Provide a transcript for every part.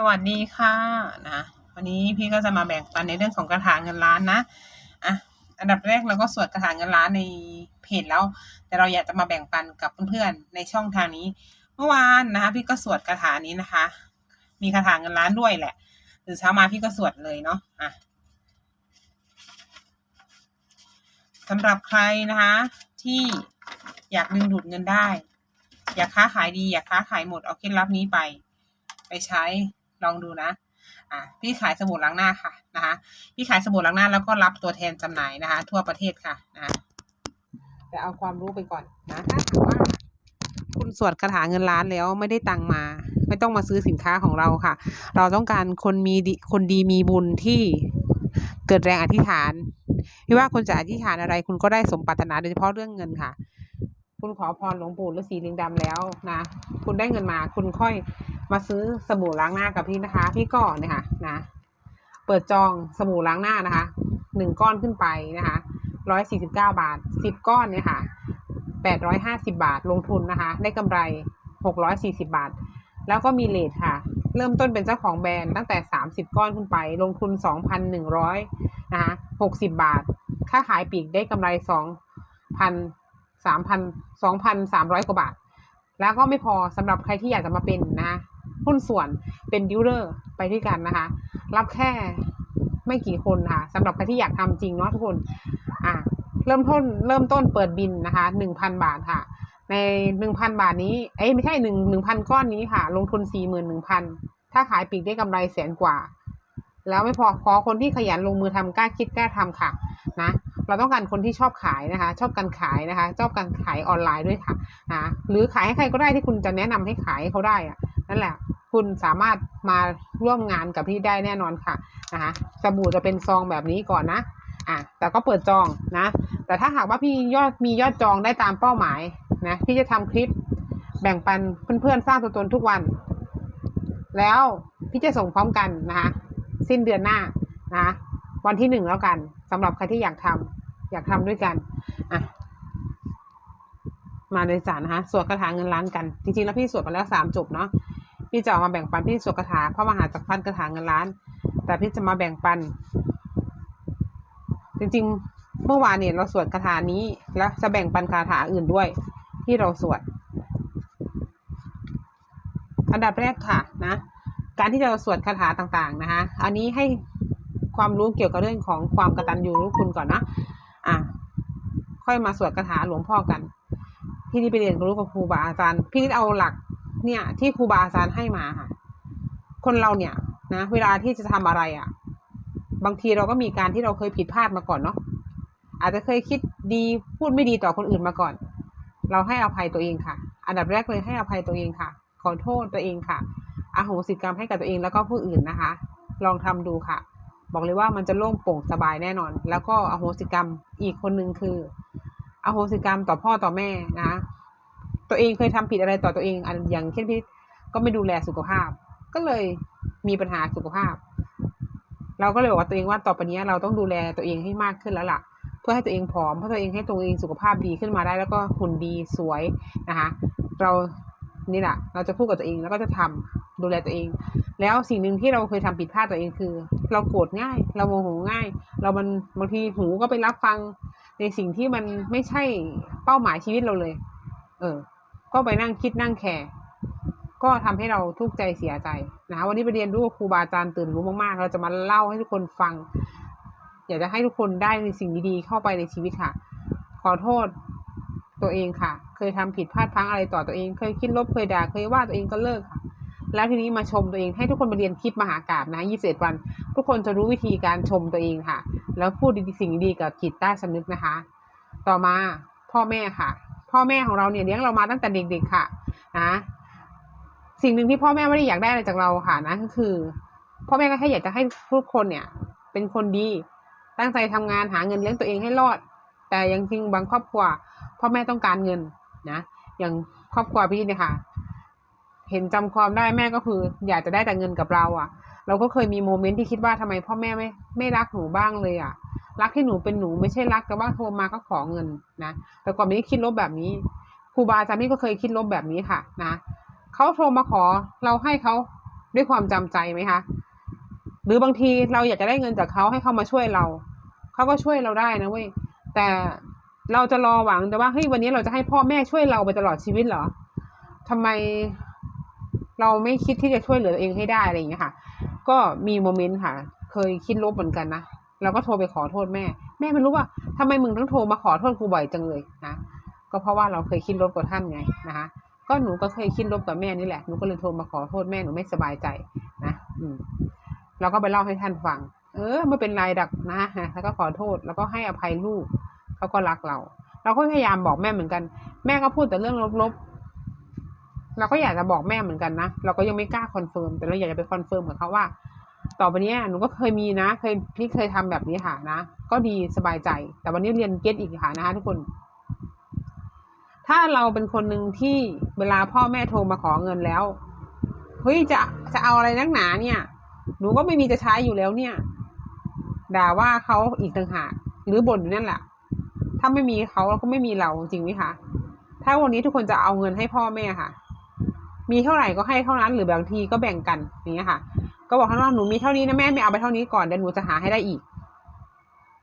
สวัสดีค่ะนะวันนี้พี่ก็จะมาแบ่งปันในเรื่องของกระถางเงินล้านนะอะอันดับแรกเราก็สวดกระถางเงินล้านในเพจแล้ว แต่เราอยากจะมาแบ่งปันกับเพื่อนๆในช่องทางนี้ เมื่อวานนะคะพี่ก็สวดกระถางนี้นะคะ มีกระถางเงินล้านด้วยแหละตื่นเช้ามาพี่ก็สวดเลยเนาะอะสำหรับใครนะคะ ที่อยากดึงดูดเงินได้ อยากค้าขายดี อยากค้าขายหมดเอาเคล็ดลับนี้ไป ไปใช้ ลองดูนะอะพี่ขายสบู่ล้างหน้าค่ะนะคะ พี่ขายสบู่ล้างหน้าแล้วก็รับตัวแทนจำหน่ายนะคะ ทั่วประเทศค่ะนะคะแต่เอาความรู้ไปก่อนนะถ้าถามว่าคุณสวดคาถาเงินล้านแล้วไม่ได้ตังมา ไม่ต้องมาซื้อสินค้าของเราค่ะ เราต้องการคนมีดีคนดีมีบุญที่เกิดแรงอธิษฐานไม่ว่าคุณจะอธิษฐานอะไร คุณก็ได้สมปรารถนาโดยเฉพาะเรื่องเงินค่ะ คุณขอพรหลวงปู่ฤาษีลิงดำแล้วนะ คุณได้เงินมา คุณค่อย มาซื้อสบู่ล้างหน้ากับพี่นะคะ พี่ก็เนี่ยค่ะนะ เปิดจองสบู่ล้างหน้านะคะหนึ่งก้อนขึ้นไปนะคะร้อยสี่สิบเก้าบาทสิบก้อนเนี่ยค่ะแปดร้อยห้าสิบาทลงทุนนะคะ ได้กำไรหกร้อยสี่สิบาท แล้วก็มีเลทค่ะ เริ่มต้นเป็นเจ้าของแบรนด์ตั้งแต่สามสิบก้อนขึ้นไป ลงทุนสองพันหนึ่งร้อยนะคะหกสิบาท ค่าขายปีกได้กำไรสองพันสามพันสองพันสามร้อยกว่าบาท แล้วก็ไม่พอสำหรับใครที่อยากจะมาเป็นนะ หุ้นส่วนเป็นดิวเลอร์ไปด้วยกันนะคะ รับแค่ไม่กี่คนค่ะสำหรับใครที่อยากทำจริงเนาะทุกคนอะเริ่มต้นเริ่มต้นเปิดบินนะคะหนึ่งพันบาทค่ะ ในหนึ่งพันบาทนี้เอ้ยไม่ใช่หนึ่งหนึ่งพันก้อนนี้ค่ะ ลงทุนสี่หมื่นหนึ่งพันถ้าขายปีกได้กำไรแสนกว่า แล้วไม่พอขอคนที่ขยันลงมือทำกล้าคิดกล้าทำค่ะนะเราต้องการคนที่ชอบขายนะคะ ชอบการขายนะคะ ชอบการขายออนไลน์ด้วยค่ะนะหรือขายให้ใครก็ได้ที่คุณจะแนะนำให้ขายเขาได้อะนั่นแหละ คุณสามารถมาร่วมงานกับพี่ได้แน่นอนค่ะนะคะสบู่จะเป็นซองแบบนี้ก่อนนะอะแต่ก็เปิดจองนะ แต่ถ้าหากว่าพี่ยอดมียอดจองได้ตามเป้าหมายนะพี่จะทำคลิปแบ่งปันเพื่อนๆสร้างตัวตนทุกวัน แล้วพี่จะส่งพร้อมกันนะคะสิ้นเดือนหน้านะวันที่หนึ่งแล้วกันสำหรับใครที่อยากทำอยากทำด้วยกันอะมาในสารนะคะสวดคาถาเงินล้านกัน จริงๆแล้วพี่สวดไปแล้วสามจบเนาะ พี่จะเอามาแบ่งปันพี่สวดคาถาพระมหาจักรพรรดิคาถาเงินล้าน แต่พี่จะมาแบ่งปัน จริงๆ เมื่อวานเนี่ยเราสวดคาถานี้ แล้วจะแบ่งปันคาถาอื่นด้วย ที่เราสวด อันดับแรกค่ะนะ การที่เราสวดคาถาต่างๆนะคะ อันนี้ให้ความรู้เกี่ยวกับเรื่องของความกตัญญูรู้คุณก่อนนะอะค่อยมาสวดคาถาหลวงพ่อกันพี่นี่ไปเรียนรู้กับครูบาอาจารย์ พี่นี่เอาหลัก เนี่ย ที่ครูบาอาจารย์ให้มาค่ะ คนเราเนี่ยนะเวลาที่จะทำอะไรอะ บางทีเราก็มีการที่เราเคยผิดพลาดมาก่อนเนาะอาจจะเคยคิดดีพูดไม่ดีต่อคนอื่นมาก่อน เราให้อภัยตัวเองค่ะ อันดับแรกเลยให้อภัยตัวเองค่ะ ขอโทษตัวเองค่ะอโหสิกรรมให้กับตัวเองแล้วก็ผู้อื่นนะคะ ลองทำดูค่ะ บอกเลยว่ามันจะโล่งโปร่งสบายแน่นอน แล้วก็อโหสิกรรมอีกคนหนึ่งคือ อโหสิกรรมต่อพ่อต่อแม่นะ ตัวเองเคยทำผิดอะไรต่อตัวเองอันอย่างเช่นพี่ก็ไม่ดูแลสุขภาพ ก็เลยมีปัญหาสุขภาพ เราก็เลยบอกว่าตัวเองว่าต่อไปนี้เราต้องดูแลตัวเองให้มากขึ้นแล้วล่ะ เพื่อให้ตัวเองผอมเพื่อตัวเองให้ตัวเองสุขภาพดีขึ้นมาได้ แล้วก็หุ่นดีสวยนะคะเรานี่แหละเราจะพูดกับตัวเองแล้วก็จะทำดูแลตัวเอง แล้วสิ่งหนึ่งที่เราเคยทำผิดพลาดตัวเองคือ เราโกรธง่าย เราโมโหง่าย เรามันบางทีหูก็ไปรับฟังในสิ่งที่มันไม่ใช่เป้าหมายชีวิตเราเลย เออ ก็ไปนั่งคิดนั่งแคร์ก็ทำให้เราทุกข์ใจเสียใจนะวันนี้ไปเรียนรู้ครูบาอาจารย์ตื่นรู้มากๆ เราจะมาเล่าให้ทุกคนฟัง อยากจะให้ทุกคนได้ในสิ่งดีๆเข้าไปในชีวิตค่ะ ขอโทษตัวเองค่ะ เคยทำผิดพลาดพลั้งอะไรต่อตัวเอง เคยคิดลบเคยด่าเคยว่าตัวเองก็เลิกค่ะ แล้วทีนี้มาชมตัวเอง ให้ทุกคนมาเรียนคลิปมหากราบนะยี่สิบวัน ทุกคนจะรู้วิธีการชมตัวเองค่ะ แล้วพูดดีๆสิ่งดีกับจิตใต้สำนึกนะคะ ต่อมาพ่อแม่ค่ะ พ่อแม่ของเราเนี่ยเลี้ยงเรามาตั้งแต่เด็กๆค่ะนะสิ่งหนึ่งที่พ่อแม่ไม่ได้อยากได้อะไรจากเราค่ะนะก็คือ พ่อแม่ก็แค่อยากจะให้ทุกคนเนี่ย เป็นคนดีตั้งใจทำงานหาเงินเลี้ยงตัวเองให้รอด แต่ยังจริงบางครอบครัว พ่อแม่ต้องการเงินนะอย่างครอบครัวพี่เนี่ยค่ะ เห็นจำความได้แม่ก็คือ อยากจะได้แต่เงินกับเราอะ่ะ เราก็เคยมีโมเมนต์ที่คิดว่าทำไมพ่อแม่ไม่ไม่รักหนูบ้างเลยอะ่ะ รักให้หนูเป็นหนูไม่ใช่รักแต่ว่าโทรมาก็ขอเงินนะแต่ก่อนนี้คิดลบแบบนี้ครูบาอาจารย์นี่ก็เคยคิดลบแบบนี้ค่ะนะเขาโทรมาขอเราให้เขาด้วยความจำใจไหมคะหรือบางทีเราอยากจะได้เงินจากเขาให้เขามาช่วยเราเขาก็ช่วยเราได้นะเว้ยแต่เราจะรอหวังแต่ว่าเฮ้ยวันนี้เราจะให้พ่อแม่ช่วยเราไปตลอดชีวิตเหรอทำไมเราไม่คิดที่จะช่วยเหลือตัวเองให้ได้อะไรอย่างเงี้ยค่ะ ก็มีโมเมนต์ค่ะ เคยคิดลบเหมือนกันนะ เราก็โทรไปขอโทษแม่ แม่ไม่รู้ว่าทำไมมึงต้องโทรมาขอโทษกูบ่อยจังเลยนะก็เพราะว่าเราเคยคิดลบกับท่านไงนะคะก็หนูก็เคยคิดลบกับแม่นี่แหละหนูก็เลยโทรมาขอโทษแม่หนูไม่สบายใจนะอืมเราก็ไปเล่าให้ท่านฟัง เออไม่เป็นไรดักนะฮะแล้วก็ขอโทษแล้วก็ให้อภัยลูกเขาก็รักเรา เราก็พยายามบอกแม่เหมือนกัน แม่ก็พูดแต่เรื่องลบๆเราก็อยากจะบอกแม่เหมือนกันนะเราก็ยังไม่กล้าคอนเฟิร์มแต่เราอยากจะไปคอนเฟิร์มกับเขาว่า ต่อไปนี้หนูก็เคยมีนะ เคยพี่เคยทำแบบนี้ค่ะนะ ก็ดีสบายใจ แต่วันนี้เรียนเก็ตอีกค่ะนะคะทุกคน ถ้าเราเป็นคนหนึ่งที่เวลาพ่อแม่โทรมาขอเงินแล้วเฮ้ยจะจะเอาอะไรนักหนาเนี่ย หนูก็ไม่มีจะใช้อยู่แล้วเนี่ย ด่าว่าเขาอีกต่างหากหรือบ่นอยู่นั่นแหละถ้าไม่มีเขาก็ไม่มีเราจริงไหมคะถ้าวันนี้ทุกคนจะเอาเงินให้พ่อแม่ค่ะ มีเท่าไหร่ก็ให้เท่านั้น หรือบางทีก็แบ่งกันอย่างเงี้ยค่ะ ก็บอกท่านว่าหนูมีเท่านี้นะแม่ไม่เอาไปเท่านี้ก่อนเดี๋ยวหนูจะหาให้ได้อีก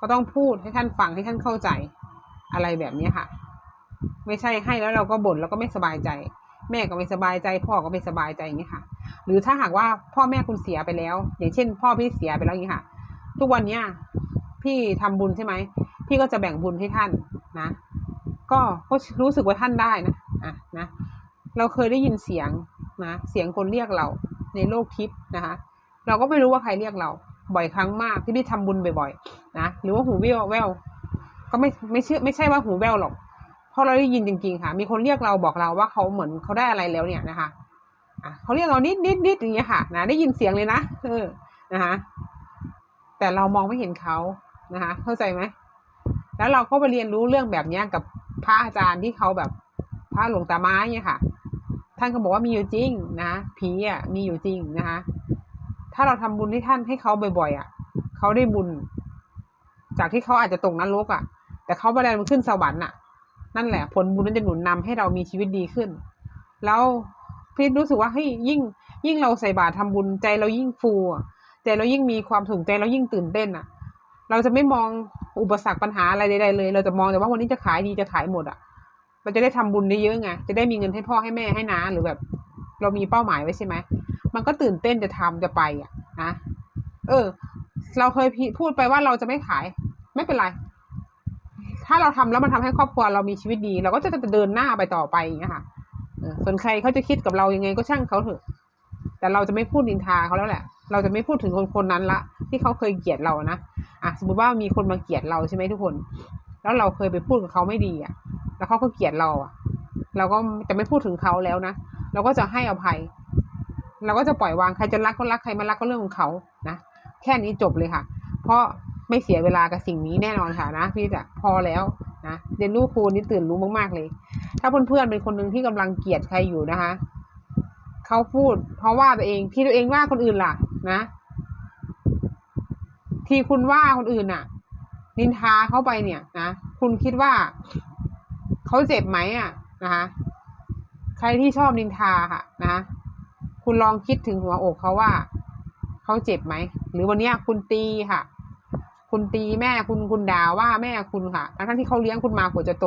ก็ต้องพูดให้ท่านฟังให้ท่านเข้าใจอะไรแบบนี้ค่ะ ไม่ใช่ให้แล้วเราก็บ่นแล้วก็ไม่สบายใจ แม่ก็ไม่สบายใจ พ่อก็ไม่สบายใจอย่างนี้ค่ะ หรือถ้าหากว่าพ่อแม่คุณเสียไปแล้ว อย่างเช่น พ่อพี่เสียไปแล้วอย่างนี้ค่ะ ทุกวันเนี้ยพี่ทำบุญใช่ไหมพี่ก็จะแบ่งบุญให้ท่านนะ ก็ก็รู้สึกว่าท่านได้นะอะนะเราเคยได้ยินเสียงนะเสียงคนเรียกเราในโลกทิพย์นะคะ เราก็ไม่รู้ว่าใครเรียกเรา บ่อยครั้งมากที่พี่ทำบุญบ่อยๆนะหรือว่าหูแววแววก็ไม่ไม่เชื่อไม่ใช่ว่าหูแววหรอกเพราะเราได้ยินจริงๆค่ะ มีคนเรียกเราบอกเราว่าเขาเหมือนเขาได้อะไรแล้วเนี่ยนะคะอะเขาเรียกเรานิดนิดนิดอย่างเงี้ยค่ะนะได้ยินเสียงเลยนะเออนะคะแต่เรามองไม่เห็นเขานะคะ เข้าใจไหมแล้วเราก็ไปเรียนรู้เรื่องแบบเนี้ยกับพระอาจารย์ที่เขาแบบพระหลวงตาไม้เนี่ยค่ะ ท่านก็บอกว่ามีอยู่จริงนะผีอะมีอยู่จริงนะคะ ถ้าเราทำบุญให้ท่านให้เขาบ่อยๆอะเขาได้บุญ จากที่เขาอาจจะตกนรกอะ แต่เขาไปแรงมันขึ้นสวรรค์อะ นั่นแหละ ผลบุญนั้นจะหนุนนำให้เรามีชีวิตดีขึ้น แล้วพี่รู้สึกว่าเฮ้ยยิ่ง ยิ่งเราใส่บาตรทำบุญใจเรายิ่งฟูอะใจเรายิ่งมีความสุขใจเรายิ่งตื่นเต้นอะ เราจะไม่มองอุปสรรคปัญหาอะไรใดๆเลย เราจะมองแต่ว่าวันนี้จะขายดีจะขายหมดอะเราจะได้ทำบุญได้เยอะไงจะได้มีเงินให้พ่อให้แม่ให้น้าหรือแบบ เรามีเป้าหมายไว้ใช่ไหม มันก็ตื่นเต้นจะทำจะไปอะนะเออ เราเคยพูดไปว่าเราจะไม่ขาย ไม่เป็นไร ถ้าเราทำแล้วมันทำให้ครอบครัวเรามีชีวิตดี เราก็จะเดินหน้าไปต่อไปอย่างเงี้ยค่ะส่วนใครเขาจะคิดกับเรายังไงก็ช่างเขาเถอะ แต่เราจะไม่พูดนินทาเขาแล้วแหละ เราจะไม่พูดถึงคนคนนั้นละ ที่เขาเคยเกลียดเรานะอะสมมติว่ามีคนมาเกลียดเราใช่ไหมทุกคน แล้วเราเคยไปพูดกับเขาไม่ดีอะ แล้วเขาก็เกลียดเราอะ เราก็จะไม่พูดถึงเขาแล้วนะ เราก็จะให้อภัย เราก็จะปล่อยวางใครจะรักก็รักใครไม่รักก็เรื่องของเขานะแค่นี้จบเลยค่ะ เพราะไม่เสียเวลากับสิ่งนี้แน่นอนค่ะนะพี่จะพอแล้วนะเรียนรู้ครูนี่ตื่นรู้มากๆเลย ถ้าเพื่อนๆเป็นคนหนึ่งที่กำลังเกลียดใครอยู่นะคะเขาพูด เพราะว่าตัวเองที่ตัวเองว่าคนอื่นล่ะ นะ ที่คุณว่าคนอื่นน่ะ นินทาเขาไปเนี่ยนะคุณคิดว่าเขาเจ็บไหมอะนะคะใครที่ชอบนินทาค่ะ นะ คุณลองคิดถึงหัวอกเขาว่าเขาเจ็บไหม หรือวันนี้คุณตีค่ะ คุณตีแม่คุณคุณด่าว่าแม่คุณค่ะทั้งที่เขาเลี้ยงคุณมากว่าจะโต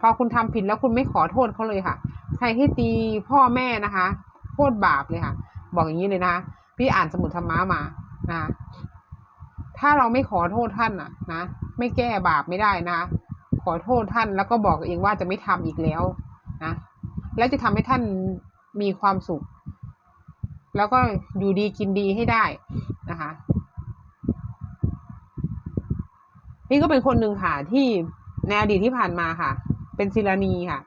พอคุณทำผิดแล้วคุณไม่ขอโทษเขาเลยค่ะ ใครที่ตีพ่อแม่นะคะโทษบาปเลยค่ะ บอกอย่างนี้เลยนะคะพี่อ่านสมุดธรรมะมานะถ้าเราไม่ขอโทษท่านอะนะไม่แก้บาปไม่ได้นะขอโทษท่านแล้วก็บอกเองว่าจะไม่ทำอีกแล้วนะแล้วจะทำให้ท่านมีความสุข แล้วก็อยู่ดีกินดีให้ได้นะคะนี่ก็เป็นคนหนึ่งค่ะที่ในอดีตที่ผ่านมาค่ะ เป็นศิลานีค่ะ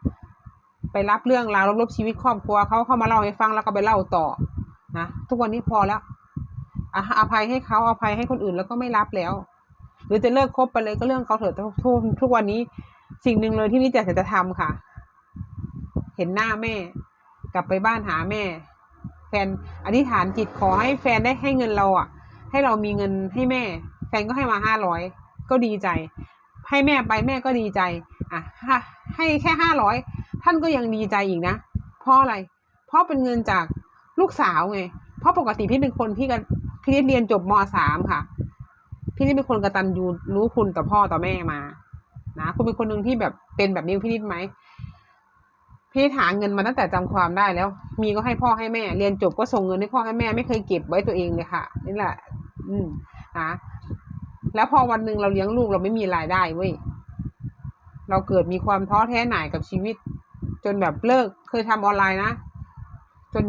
ไปรับเรื่องราวลบๆชีวิตครอบครัวเขาเข้ามาเล่าให้ฟังแล้วก็ไปเล่าต่อนะทุกวันนี้พอแล้วอะอภัยให้เขาอภัยให้คนอื่นแล้วก็ไม่รับแล้ว หรือจะเลิกคบไปเลยก็เรื่องเขาเถอะทุกทุกทุกวันนี้สิ่งหนึ่งเลยที่นี่จะจะทำค่ะ เห็นหน้าแม่ กลับไปบ้านหาแม่ แฟนอธิษฐานจิตขอให้แฟนได้ให้เงินเราอะ ให้เรามีเงินให้แม่ แฟนก็ให้มาห้าร้อยก็ดีใจ ให้แม่ไปแม่ก็ดีใจ อะให้แค่ห้าร้อยท่านก็ยังดีใจอีกนะ เพราะอะไร เพราะเป็นเงินจากลูกสาวไง เพราะปกติพี่เป็นคนพี่กันพี่เรียนจบมสามค่ะ พี่นิดเป็นคนกระตันยูรู้คุณต่อพ่อต่อแม่มา นะคุณเป็นคนหนึ่งที่แบบเป็นแบบนี้พี่นิดไหม พี่หาเงินมาตั้งแต่จำความได้แล้ว มีก็ให้พ่อให้แม่ เรียนจบก็ส่งเงินให้พ่อให้แม่ไม่เคยเก็บไว้ตัวเองเลยค่ะ นี่แหละ อืมนะแล้วพอวันหนึ่งเราเลี้ยงลูกเราไม่มีรายได้เว้ยเราเกิดมีความท้อแท้หน่ายกับชีวิต จนแบบเลิกเคยทำออนไลน์นะจน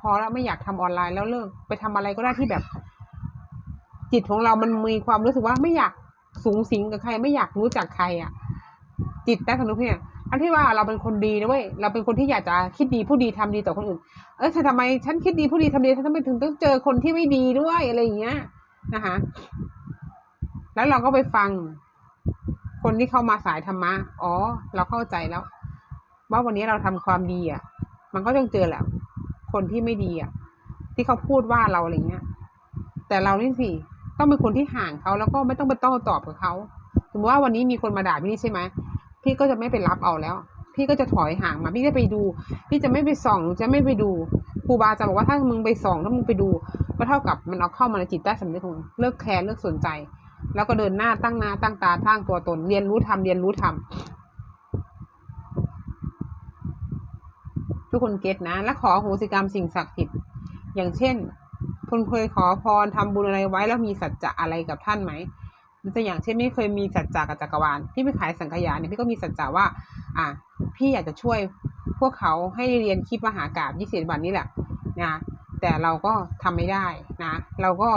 พอแล้วไม่อยากทำออนไลน์แล้วเลิก ไปทำอะไรก็ได้ที่แบบ จิตของเรามันมีความรู้สึกว่าไม่อยากสูงสิงกับใคร ไม่อยากรู้จักใครอะ จิตใต้สำนึกเนี่ย อันที่ว่าเราเป็นคนดีนะเว้ยเราเป็นคนที่อยากจะคิดดีพูดดีทำดีต่อคนอื่น เออทำไมฉันคิดดีพูดดีทำดีฉันทำไมถึงต้องเจอคนที่ไม่ดีด้วยอะไรอย่างเงี้ยนะคะแล้วเราก็ไปฟัง คนที่เข้ามาสายธรรมะอ๋อ เราเข้าใจแล้ว ว่าวันนี้เราทำความดีอะ มันก็ต้องเจอแหละคนที่ไม่ดีอะ ที่เขาพูดว่าเราอะไรเงี้ย แต่เรานี่สิต้องเป็นคนที่ห่างเขาแล้วก็ไม่ต้องไปโต้ตอบกับเขาสมมติว่าวันนี้มีคนมาด่าพี่นี่ใช่ไหม พี่ก็จะไม่ไปรับเอาแล้ว พี่ก็จะถอยห่างมา พี่จะไปดู พี่จะไม่ไปส่อง จะไม่ไปดูครูบาจะบอกว่าถ้ามึงไปส่องถ้ามึงไปดู ก็เท่ากับมันเอาเข้ามาในจิตใต้สำนึกของเลิกแคร์เลิกสนใจ แล้วก็เดินหน้าตั้งหน้าตั้งตาตั้งตัวตน เรียนรู้ทำเรียนรู้ทำทุกคนเก็ตนะ และขอโหสิกรรมสิ่งศักดิ์สิทธิ์อย่างเช่นคุณเคยขอพรทำบุญอะไรไว้แล้วมีสัจจะอะไรกับท่านไหม มันจะอย่างเช่นไม่เคยมีสัจจะกับจักรวาลพี่ไปขายสังขยาเนี่ยพี่ก็มีสัจจะว่า อะพี่อยากจะช่วยพวกเขาให้เรียนคลิปมหากราบยี่สิบวันนี้แหละนะแต่เราก็ทำไม่ได้นะเราก็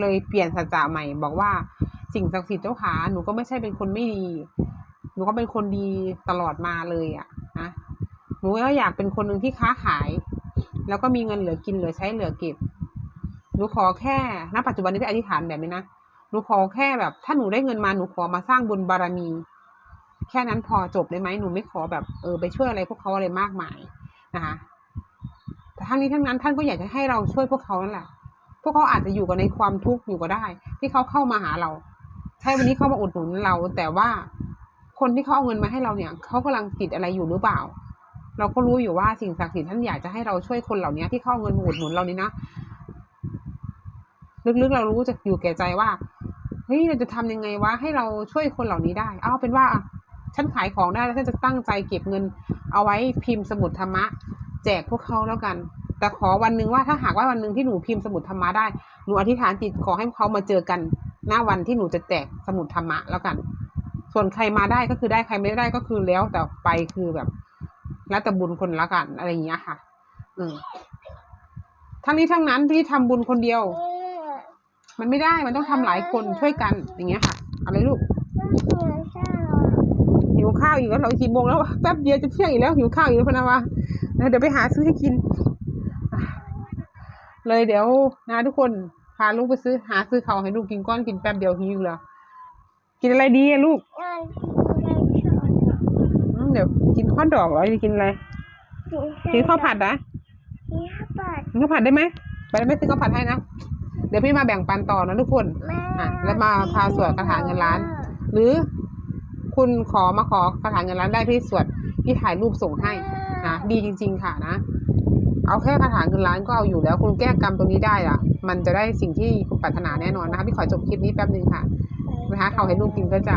เลยเปลี่ยนสัจจะใหม่ บอกว่าสิ่งศักดิ์สิทธิ์เจ้าขาหนูก็ไม่ใช่เป็นคนไม่ดี หนูก็เป็นคนดีตลอดมาเลยอะนะหนูก็อยากเป็นคนหนึ่งที่ค้าขาย แล้วก็มีเงินเหลือกินเหลือใช้เหลือเก็บหนูขอแค่ณปัจจุบันนี้พี่อธิษฐานแบบนี้นะ หนูขอแค่แบบ ถ้าหนูได้เงินมาหนูขอมาสร้างบุญบารมี แค่นั้นพอจบได้ไหมหนูไม่ขอแบบเออไปช่วยอะไรพวกเขาอะไรมากมายนะคะแต่ทั้งนี้ทั้งนั้นท่านก็อยากจะให้เราช่วยพวกเขานั่นแหละพวกเขาอาจจะอยู่กับในความทุกข์อยู่ก็ได้ ที่เขาเข้ามาหาเรา ใช่วันนี้เขามาอุดหนุนเรา แต่ว่าคนที่เขาเอาเงินมาให้เราเนี่ยเขากำลังติดอะไรอยู่หรือเปล่า เราก็รู้อยู่ว่าสิ่งศักดิ์สิทธิ์ท่านอยากจะให้เราช่วยคนเหล่านี้ที่เข้าเงินมาอุดหนุนเรานี่นะลึกๆเรารู้จะอยู่แก่ใจว่า เฮ้ยเราจะทำยังไงวะให้เราช่วยคนเหล่านี้ได้ เอาเป็นว่าอะฉันขายของได้แล้วฉันจะตั้งใจเก็บเงิน เอาไว้พิมพ์สมุดธรรมะ แจกพวกเขาแล้วกัน แต่ขอวันหนึ่งว่าถ้าหากว่าวันหนึ่งที่หนูพิมพ์สมุดธรรมะได้หนูอธิษฐานจิตขอให้เขามาเจอกันหน้าวันที่หนูจะแจกสมุดธรรมะแล้วกัน ส่วนใครมาได้ก็คือได้ใครไม่ได้ก็คือแล้วแต่ไปคือแบบ แล้วแต่บุญคนละกันอะไรอย่างเงี้ยค่ะ อืมทั้งนี้ทั้งนั้นพี่ทำบุญคนเดียว มันไม่ได้มันต้องทำหลายคนช่วยกันอย่างเงี้ยค่ะอะไรลูกหิวข้าวอีกแล้วเรากี่โมงแล้ววะแป๊บเดียวจะเที่ยงอีกแล้วหิวข้าวอีกแล้วพะนาวะนะเดี๋ยวไปหาซื้อให้กินอะเลยเดี๋ยวนะทุกคนพาลูกไปซื้อหาซื้อข้าวให้ลูกกินก้อนกินแป๊บเดียวหิวแล้วกินอะไรดีอะลูกอืมเดี๋ยวกินข้าวดอกเหรอจะกินอะไรกินข้าวผัดนะกินข้าวผัดได้ไหมไปแล้วไม่ซื้อข้าวผัดให้นะ เดี๋ยวพี่มาแบ่งปันต่อนะทุกคนอะแล้วมาพาสวดคาถาเงินล้าน หรือคุณขอมาขอคาถาเงินล้านได้พี่สวดพี่ถ่ายรูปส่งให้นะดีจริง ๆ ค่ะนะเอาแค่คาถาเงินล้านก็เอาอยู่แล้ว คุณแก้กรรมตรงนี้ได้อะมันจะได้สิ่งที่คุณปรารถนาแน่นอนนะคะพี่ขอจบคลิปนี้แป๊บนึงค่ะนะคะเขาให้ลูกกินก็จะ